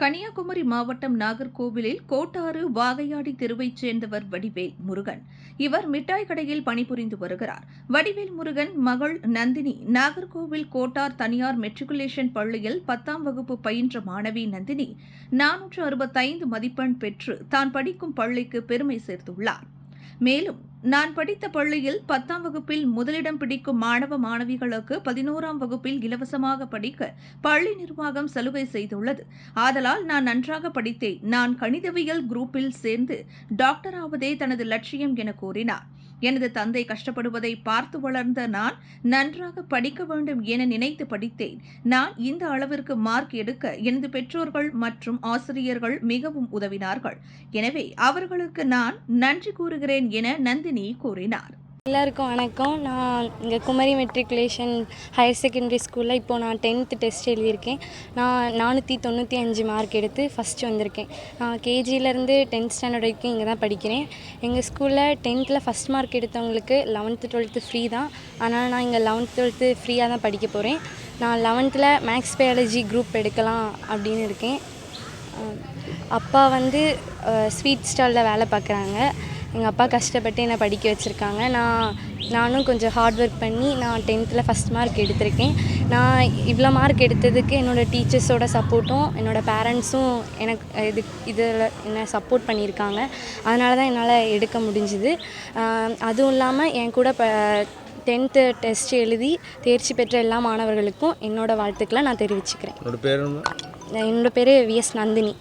கன்னியாகுமரி மாவட்டம் நாகர்கோவிலில் கோட்டாறு வாகையாடி தெருவைச் சேர்ந்தவர் வடிவேல் முருகன். இவர் மிட்டாய் கடையில் பணிபுரிந்து வருகிறார். வடிவேல் முருகன் மகள் நந்தினி நாகர்கோவில் கோட்டார் தனியார் மெட்ரிகுலேஷன் பள்ளியில் பத்தாம் வகுப்பு பயின்ற மாணவி நந்தினி நானூற்று அறுபத்தைந்து மதிப்பெண் பெற்று தான் படிக்கும் பள்ளிக்கு பெருமை சேர்த்துள்ளார். மேலும் நான் படித்த பள்ளியில் பத்தாம் வகுப்பில் முதலிடம் பிடிக்கும் மாணவ மாணவிகளுக்கு பதினோராம் வகுப்பில் இலவசமாக படிக்க பள்ளி நிர்வாகம் சலுகை செய்துள்ளது. ஆதலால் நான் நன்றாக படித்தேன். நான் கணிதவியல் குரூப்பில் சேர்ந்து டாக்டர் ஆவதே தனது லட்சியம் என கூறினார். எனது தந்தை கஷ்டப்படுவதை பார்த்து வளர்ந்த நான் நன்றாக படிக்க வேண்டும் என நினைத்து படித்தேன். நான் இந்த அளவிற்கு மார்க் எடுக்க எனது பெற்றோர்கள் மற்றும் ஆசிரியர்கள் மிகவும் உதவினார்கள். எனவே அவர்களுக்கு நான் நன்றி கூறுகிறேன் என நந்தினி கூறினார். எல்லாருக்கும் வணக்கம். நான் இங்கே குமரி மெட்ரிகுலேஷன் ஹையர் செகண்டரி ஸ்கூலில் இப்போது நான் டென்த்து டெஸ்ட் எழுதியிருக்கேன். நான் நானூற்றி தொண்ணூற்றி அஞ்சு மார்க் எடுத்து ஃபஸ்ட்டு வந்திருக்கேன். நான் கேஜியிலேருந்து டென்த் ஸ்டாண்டர்ட் வரைக்கும் இங்கே தான் படிக்கிறேன். எங்கள் ஸ்கூலில் டென்த்தில் ஃபஸ்ட் மார்க் எடுத்தவங்களுக்கு லெவன்த்து டுவெல்த்து ஃப்ரீ தான். ஆனால் நான் இங்கே லெவன்த் டுவெல்த்து ஃப்ரீயாக தான் படிக்க போகிறேன் நான் லெவன்த்தில் மேக்ஸ் பயாலஜி குரூப் எடுக்கலாம் அப்படின்னு இருக்கேன். அப்பா வந்து ஸ்வீட் ஸ்டாலில் வேலை பார்க்குறாங்க. எங்கள் அப்பா கஷ்டப்பட்டு என்னை படிக்க வச்சுருக்காங்க. நான் நானும் கொஞ்சம் ஹார்ட் ஒர்க் பண்ணி நான் டென்த்தில் ஃபஸ்ட் மார்க் எடுத்திருக்கேன். நான் இவ்வளோ மார்க் எடுத்ததுக்கு என்னோடய டீச்சர்ஸோட சப்போர்ட்டும் என்னோடய பேரண்ட்ஸும் எனக்கு இது இதில் என்னை சப்போர்ட் பண்ணியிருக்காங்க. அதனால தான் என்னால் எடுக்க முடிஞ்சுது. அதுவும் இல்லாமல் என் கூட இப்போ டென்த்து டெஸ்ட் எழுதி தேர்ச்சி பெற்ற எல்லா மாணவர்களுக்கும் என்னோடய வாழ்த்துக்களை நான் தெரிவிச்சுக்கிறேன். உன்னோட பேர் என்ன? என்னோடய பேர் விஎஸ் நந்தினி.